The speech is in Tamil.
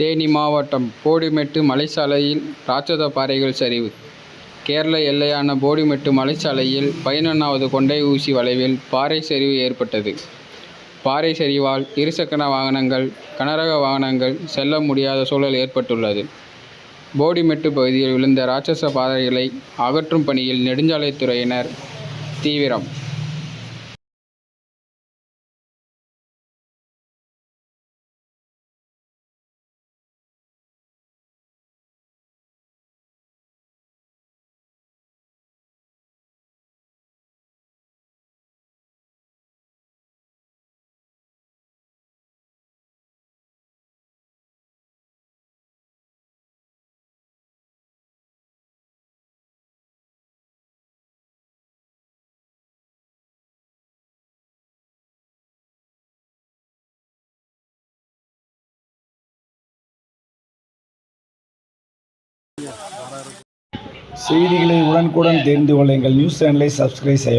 தேனி மாவட்டம் போடிமெட்டு மலைச்சாலையில் ராட்சத பாறைகள் சரிவு. கேரள எல்லையான போடிமெட்டு மலைச்சாலையில் பதினொன்றாவது கொண்டை ஊசி வளைவில் பாறை சரிவு ஏற்பட்டது. பாறை சரிவால் இருசக்கர வாகனங்கள் கனரக வாகனங்கள் செல்ல முடியாத சூழல் ஏற்பட்டுள்ளது. போடிமெட்டு பகுதியில் விழுந்த ராட்சச பாறைகளை அகற்றும் பணியில் நெடுஞ்சாலைத்துறையினர் தீவிரம். செய்திகளை உடனுக்குடன் தெரிந்து கொள்ள எங்கள் நியூஸ் சேனலை சப்ஸ்கிரைப் செய்யவும்.